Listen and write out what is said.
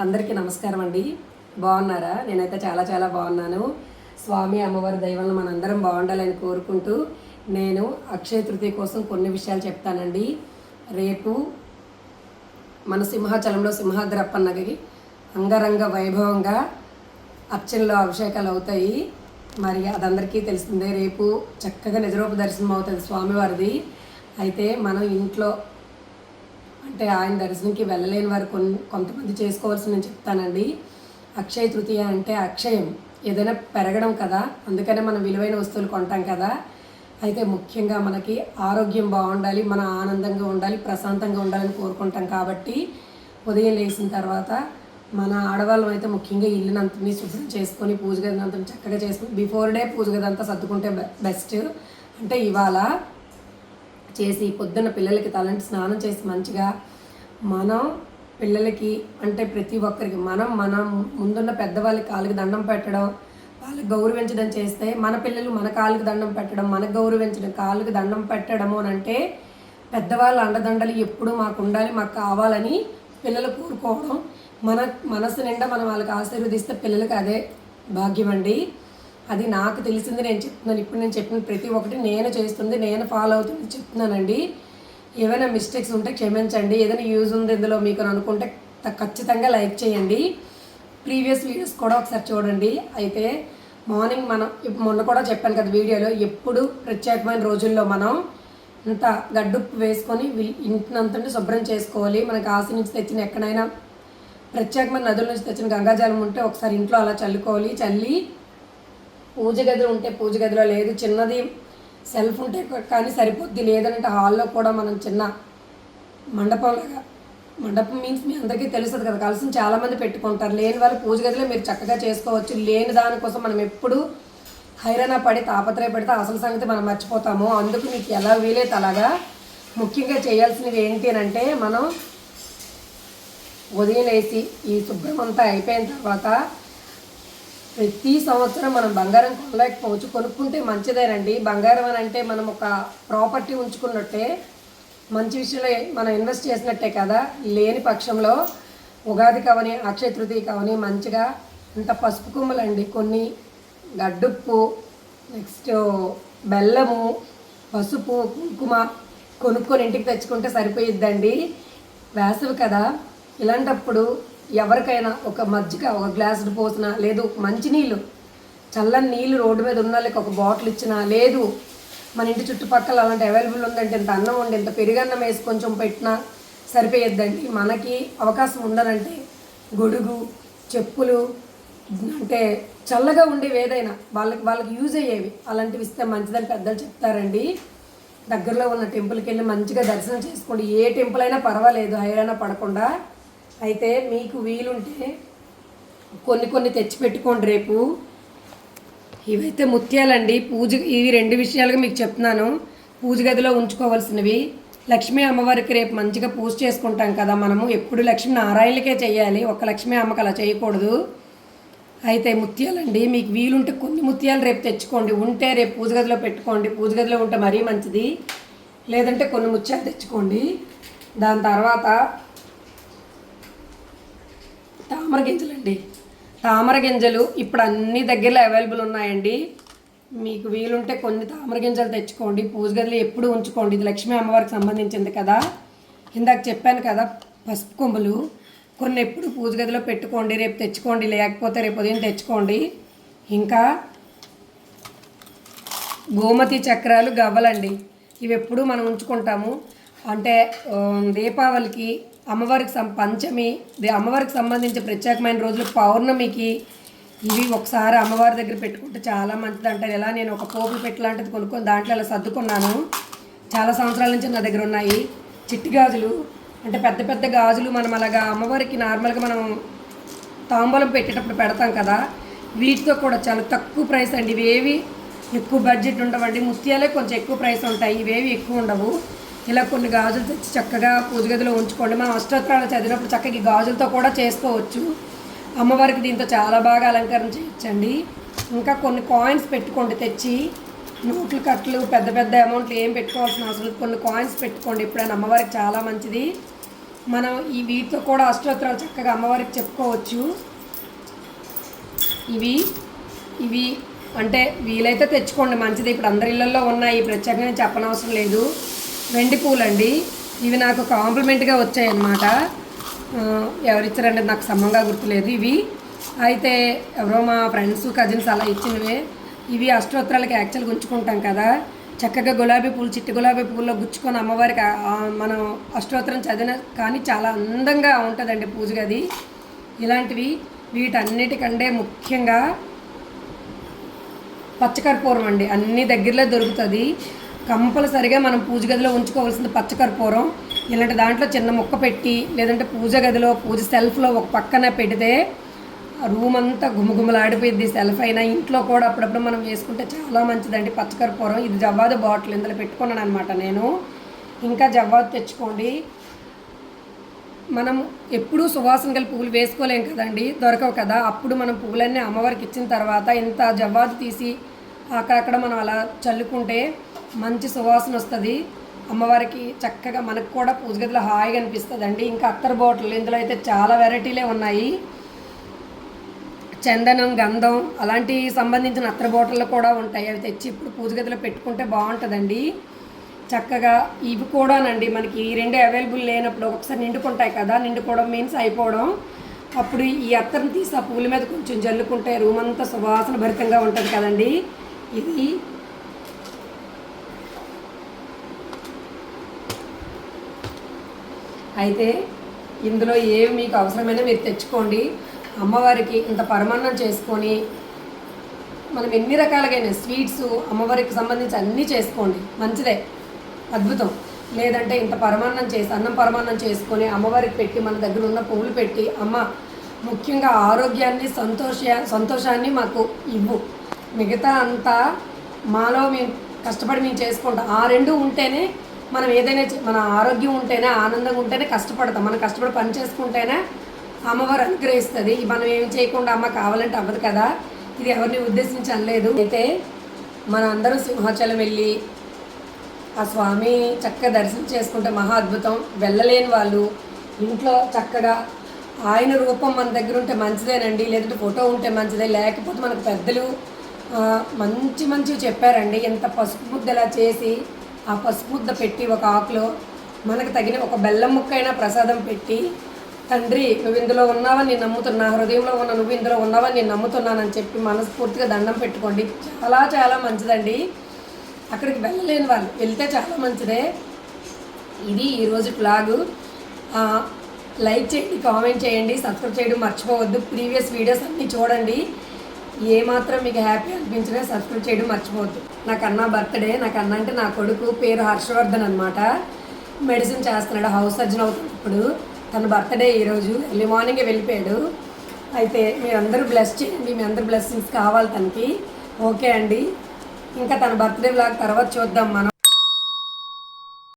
అందరికీ నమస్కారం అండి. బాగున్నారా? నేనైతే చాలా చాలా బాగున్నాను. స్వామి అమ్మవారి దైవం మనందరం బాగుండాలని కోరుకుంటూ నేను అక్షయ తృతీయ కోసం కొన్ని విషయాలు చెప్తానండి. రేపు మన సింహాచలంలో సింహాద్రప్పన్నకి అంగరంగ వైభవంగా అర్చనలో అభిషేకాలు అవుతాయి. మరి అదందరికీ తెలిసిందే రేపు చక్కగా నిజరూప దర్శనం అవుతుంది స్వామివారిది. అయితే మనం ఇంట్లో అంటే ఆయన దర్శనంకి వెళ్ళలేని వారు కొన్ని కొంతమంది చేసుకోవాల్సి నేను చెప్తానండి. అక్షయ తృతీయ అంటే అక్షయం. ఏదైనా పెరగడం కదా అందుకనే మనం విలువైన వస్తువులు కొంటాం కదా. అయితే ముఖ్యంగా మనకి ఆరోగ్యం బాగుండాలి మన ఆనందంగా ఉండాలి ప్రశాంతంగా ఉండాలని కోరుకుంటాం కాబట్టి ఉదయం లేచిన తర్వాత మన ఆడవాళ్ళం అయితే ముఖ్యంగా ఇల్లునంతని శుభ్రం చేసుకొని పూజ గదినంతా చక్కగా చేసుకొని బిఫోర్ డే పూజ గదంతా సర్దుకుంటే బెస్ట్ అంటే ఇవాళ చేసి పొద్దున్న పిల్లలకి తలంటి స్నానం చేసి మంచిగా మనం పిల్లలకి అంటే ప్రతి ఒక్కరికి మనం మనం ముందున్న పెద్దవాళ్ళకి కాళ్ళకి దండం పెట్టడం వాళ్ళకి గౌరవించడం చేస్తే మన పిల్లలు మన కాళ్ళకి దండం పెట్టడం మనకు గౌరవించడం కాళ్ళకి దండం పెట్టడము అని అంటే పెద్దవాళ్ళ అండదండలు ఎప్పుడు మాకు ఉండాలి మాకు కావాలని పిల్లలు కోరుకోవడం. మన మనసు నిండా మనం వాళ్ళకి ఆశీర్వదిస్తే పిల్లలకి అదే భాగ్యం అండి. అది నాకు తెలిసింది నేను చెప్తున్నాను. ఇప్పుడు నేను చెప్పిన ప్రతి ఒక్కటి నేను చేస్తుంది నేను ఫాలో అవుతుంది చెప్తున్నానండి. ఏమైనా మిస్టేక్స్ ఉంటే క్షమించండి. ఏదైనా యూజ్ ఉంది ఇందులో మీకు అనుకుంటే త- ఖచ్చితంగా లైక్ చేయండి. ప్రీవియస్ వీడియోస్ కూడా ఒకసారి చూడండి. అయితే మార్నింగ్ మనం ఇప్పుడు మొన్న కూడా చెప్పాను కదా వీడియోలో ఎప్పుడు ప్రత్యేకమైన రోజుల్లో మనం ఇంత గడ్డుప్పు వేసుకొని ఇంటినంతటి శుభ్రం చేసుకోవాలి. మనకు ఆశ నుంచి తెచ్చిన ఎక్కడైనా ప్రత్యేకమైన నదుల నుంచి తెచ్చిన గంగాజలం ఉంటే ఒకసారి ఇంట్లో అలా చల్లుకోవాలి. చల్లి పూజ గదిలో ఉంటే పూజ గదిలో లేదు. చిన్నది సెల్ఫ్ ఉంటే కానీ సరిపోద్ది. లేదంటే హాల్లో కూడా మనం చిన్న మండపంలాగా మండపం మీన్స్ మీ అందరికీ తెలుస్తుంది కదా. కలిసి చాలామంది పెట్టుకుంటారు. లేని వాళ్ళు పూజ గదిలో మీరు చక్కగా చేసుకోవచ్చు. లేని దానికోసం మనం ఎప్పుడు హైరాణ పడి తాపత్రయపడితే అసలు సంగతి మనం మర్చిపోతాము. అందుకు మీకు ఎలా వీలైతే అలాగా ముఖ్యంగా చేయాల్సినవి ఏంటి అని అంటే మనం ఉదయం లేచి ఈ శుభ్రం అంతా అయిపోయిన తర్వాత ప్రతి సంవత్సరం మనం బంగారం కొనలేకపోవచ్చు. కొనుక్కుంటే మంచిదేనండి బంగారం అని అంటే మనం ఒక ప్రాపర్టీ ఉంచుకున్నట్టే మంచి విషయంలో మనం ఇన్వెస్ట్ చేసినట్టే కదా. లేని పక్షంలో ఉగాది కవని అక్షయ తృతీయ కవని మంచిగా ఇంత పసుపు కొమ్మలండి. కొన్ని గడ్డుప్పు నెక్స్ట్ బెల్లము పసుపు కుంకుమ కొనుక్కొని ఇంటికి తెచ్చుకుంటే సరిపోయిద్దండి. వేసవి కదా. ఇలాంటప్పుడు ఎవరికైనా ఒక మజ్జిగ ఒక గ్లాసు పోసినా లేదు మంచినీళ్ళు చల్లని నీళ్ళు రోడ్డు మీద ఉన్న వాళ్ళకి ఒక బాటిల్ ఇచ్చినా లేదు మన ఇంటి చుట్టుపక్కల అలాంటి అవైలబుల్ ఉందంటే ఇంత అన్నం ఉండి ఇంత పెరుగన్నం వేసి కొంచెం పెట్టినా సరిపోయేద్దండి. మనకి అవకాశం ఉండదంటే గొడుగు చెప్పులు అంటే చల్లగా ఉండేవి ఏదైనా వాళ్ళకి వాళ్ళకి యూజ్ అయ్యేవి. అలాంటివి ఇస్తే మంచిదని పెద్దలు చెప్తారండి. దగ్గరలో ఉన్న టెంపుల్కి వెళ్ళి మంచిగా దర్శనం చేసుకోండి. ఏ టెంపుల్ అయినా పర్వాలేదు హైరాణ పడకుండా. అయితే మీకు వీలుంటే కొన్ని కొన్ని తెచ్చిపెట్టుకోండి రేపు. ఇవైతే ముత్యాలండి. పూజ ఇవి రెండు విషయాలుగా మీకు చెప్తున్నాను. పూజ గదిలో ఉంచుకోవాల్సినవి. లక్ష్మీ అమ్మవారికి రేపు మంచిగా పూజ చేసుకుంటాం కదా మనము. ఎప్పుడు లక్ష్మీ నారాయణకే చేయాలి. ఒక లక్ష్మీ అమ్మకి అలా చేయకూడదు. అయితే ముత్యాలండి మీకు వీలుంటే కొన్ని ముత్యాలు రేపు తెచ్చుకోండి. ఉంటే రేపు పూజ గదిలో పెట్టుకోండి. పూజ గదిలో ఉంటే మరీ మంచిది. లేదంటే కొన్ని ముత్యాలు తెచ్చుకోండి. దాని తర్వాత తామర గింజలండి. తామర గింజలు ఇప్పుడు అన్ని దగ్గరలో అవైలబుల్ ఉన్నాయండి. మీకు వీలుంటే కొన్ని తామర గింజలు తెచ్చుకోండి. పూజ గదిలో ఎప్పుడు ఉంచుకోండి. ఇది లక్ష్మీ అమ్మవారికి సంబంధించింది కదా. ఇందాక చెప్పాను కదా పసుపు కొమ్ములు. కొన్ని ఎప్పుడు పూజ గదిలో పెట్టుకోండి. రేపు తెచ్చుకోండి. లేకపోతే రేపు ఉదయం తెచ్చుకోండి. ఇంకా గోమతి చక్రాలు గవ్వలండి. ఇవి ఎప్పుడు మనం ఉంచుకుంటాము. అంటే దీపావళికి అమ్మవారికి సం పంచమి అమ్మవారికి సంబంధించి ప్రత్యేకమైన రోజులు పౌర్ణమికి ఇవి ఒకసారి అమ్మవారి దగ్గర పెట్టుకుంటే చాలా మంచిది అంటారు ఎలా నేను ఒక పోపులు పెట్టలాంటిది కొనుక్కొని దాంట్లో అలా సర్దుకున్నాను. చాలా సంవత్సరాల నుంచి నా దగ్గర ఉన్నాయి చిట్టి గాజులు. అంటే పెద్ద పెద్ద గాజులు మనం అలాగా అమ్మవారికి నార్మల్గా మనం తాంబూలం పెట్టేటప్పుడు పెడతాం కదా వీటితో కూడా చాలా తక్కువ ప్రైస్ అండి. ఇవేవి ఎక్కువ బడ్జెట్ ఉండవండి. ముత్యాలే కొంచెం ఎక్కువ ప్రైస్ ఉంటాయి. ఇవేవి ఎక్కువ ఉండవు. ఇలా కొన్ని గాజులు తెచ్చి చక్కగా పూజ గదిలో ఉంచుకోండి. మనం అష్టోత్తరాలు చదివినప్పుడు చక్కగా గాజులతో కూడా చేసుకోవచ్చు. అమ్మవారికి దీంతో చాలా బాగా అలంకరణ చేయొచ్చండి. ఇంకా కొన్ని కాయిన్స్ పెట్టుకోండి తెచ్చి నోట్లు కట్టలు పెద్ద పెద్ద అమౌంట్లు ఏం పెట్టుకోవాల్సిన అవసరం కొన్ని కాయిన్స్ పెట్టుకోండి ఎప్పుడైనా అమ్మవారికి చాలా మంచిది. మనం ఈ వీటితో కూడా అష్టోత్తరాలు చక్కగా అమ్మవారికి చెప్పుకోవచ్చు. ఇవి ఇవి అంటే వీలైతే తెచ్చుకోండి. మంచిది. ఇప్పుడు అందరి ఇళ్ళల్లో ఉన్నాయి. ప్రత్యేకంగా చెప్పనవసరం లేదు. వెండి పూలండి. ఇవి నాకు కాంప్లిమెంట్గా వచ్చాయి అన్నమాట ఎవరిచ్చారంటే నాకు సమంగా గుర్తులేదు ఇవి. అయితే ఎవరో మా ఫ్రెండ్స్ కజిన్స్ అలా ఇచ్చినవే. ఇవి అష్టోత్తరాలకి యాక్చువల్గా ఉంచుకుంటాం కదా. చక్కగా గులాబీ పూలు చిట్టి గులాబీ పూల్లో గుచ్చుకొని అమ్మవారికి మనం అష్టోత్తరం చదివిన కానీ చాలా అందంగా ఉంటుందండి పూజ గది. ఇలాంటివి వీటన్నిటికంటే ముఖ్యంగా పచ్చకర్పూరం అండి. అన్ని దగ్గరలో దొరుకుతుంది. కంపల్సరిగా మనం పూజ గదిలో ఉంచుకోవాల్సింది పచ్చకర్పూరం. ఇలాంటి దాంట్లో చిన్న ముక్క పెట్టి లేదంటే పూజ గదిలో పూజ సెల్ఫ్లో ఒక పక్కన పెడితే ఆ రూమ్ అంతా గుమగుమలాడిపోయింది సెల్ఫ్ అయినా ఇంట్లో కూడా అప్పుడప్పుడు మనం వేసుకుంటే చాలా మంచిదండి పచ్చకర్పూరం. ఇది జవ్వాదు బాటిల్ ఇందులో పెట్టుకున్నాను అనమాట నేను. ఇంకా జవ్వాదు తెచ్చుకోండి. మనం ఎప్పుడూ సువాసన గల పువ్వులు వేసుకోలేం కదండి దొరకవు కదా. అప్పుడు మనం పువ్వులన్నీ అమ్మవారికి ఇచ్చిన తర్వాత ఇంత జవ్వాదు తీసి అక్కడక్కడ మనం అలా చల్లుకుంటే మంచి సువాసన వస్తుంది. అమ్మవారికి చక్కగా మనకు కూడా పూజ గదిలో హాయిగా అనిపిస్తుంది అండి ఇంకా అత్తర్ బాటిల్ ఇందులో అయితే చాలా వెరైటీలే ఉన్నాయి. చందనం గంధం అలాంటి సంబంధించిన అత్తర్ బాటిళ్ళు కూడా ఉంటాయి. అవి తెచ్చి ఇప్పుడు పూజ గదిలో పెట్టుకుంటే బాగుంటుందండి. చక్కగా ఇవి కూడానండి మనకి ఈ రెండు అవైలబుల్ లేనప్పుడు ఒకసారి నిండుకుంటాయి కదా నిండుకోవడం మీన్స్ అయిపోవడం. అప్పుడు ఈ అత్తర్ని తీసి ఆ పూల మీద కొంచెం జల్లుకుంటే రూమ్ అంతా సువాసన భరితంగా ఉంటుంది కదండి. ఇది అయితే ఇందులో ఏవి మీకు అవసరమైనా మీరు తెచ్చుకోండి. అమ్మవారికి ఇంత పరమాన్నం చేసుకొని మనం ఎన్ని రకాలుగైన స్వీట్స్ అమ్మవారికి సంబంధించి అన్నీ చేసుకోండి. మంచిదే. అద్భుతం. లేదంటే ఇంత పరమాన్నం చేసి అన్నం పరమాన్నం చేసుకొని అమ్మవారికి పెట్టి మన దగ్గర ఉన్న పువ్వులు పెట్టి అమ్మ ముఖ్యంగా ఆరోగ్యాన్ని సంతోష సంతోషాన్ని మాకు ఇవ్వు. మిగతా అంతా మాలో మేము కష్టపడి మేము చేసుకుంటాం. ఆ రెండు ఉంటేనే మనం ఏదైనా మన ఆరోగ్యం ఉంటేనే ఆనందంగా ఉంటేనే కష్టపడతాం. మనం కష్టపడి పని చేసుకుంటేనే అమ్మవారు అనుగ్రహిస్తుంది. మనం ఏం చేయకుండా అమ్మ కావాలంటే అవ్వదు కదా. ఇది ఎవరిని ఉద్దేశించి అనలేదు అయితే మన అందరూ సింహాచలం వెళ్ళి ఆ స్వామి చక్కగా దర్శనం చేసుకుంటే మహా అద్భుతం. వెళ్ళలేని వాళ్ళు ఇంట్లో చక్కగా ఆయన రూపం మన దగ్గర ఉంటే మంచిదేనండి. లేదంటే ఫోటో ఉంటే మంచిదే. లేకపోతే మనకు పెద్దలు మంచి మంచివి చెప్పారండి. ఎంత పసుపు ముద్దలా చేసి ఆ పసుపుద్ద పెట్టి ఒక ఆకులో మనకు తగిన ఒక బెల్లం ముక్కైనా ప్రసాదం పెట్టి తండ్రి నువ్వు ఇందులో ఉన్నావని నేను నమ్ముతున్నా హృదయంలో ఉన్న నువ్వు ఇందులో ఉన్నావని నేను నమ్ముతున్నానని చెప్పి మనస్ఫూర్తిగా దండం పెట్టుకోండి. చాలా చాలా మంచిదండి. అక్కడికి వెళ్ళలేని వాళ్ళు వెళ్తే చాలా మంచిదే. ఇది ఈరోజు బ్లాగు లైక్ చేయండి కామెంట్ చేయండి సబ్స్క్రైబ్ చేయడం మర్చిపోవద్దు. ప్రీవియస్ వీడియోస్ అన్నీ చూడండి. ఏ మాత్రం మీకు హ్యాపీ అనిపించినా సబ్స్క్రైబ్ చేయడం మర్చిపోవద్దు. నాకు అన్న బర్త్డే నాకు అన్న అంటే నా కొడుకు పేరు హర్షవర్ధన్ అనమాట మెడిసిన్ చేస్తున్నాడు హౌస్ సర్జన్ అవుతుంది ఇప్పుడు. తన బర్త్డే ఈరోజు ఎర్లీ మార్నింగే వెళ్ళిపోయాడు. అయితే మీరందరూ బ్లెస్ చేయండి మీ అందరు బ్లెస్సింగ్స్ కావాలి తనకి. ఓకే అండి. ఇంకా తన బర్త్డే బ్లాగ్ తర్వాత చూద్దాం మనం.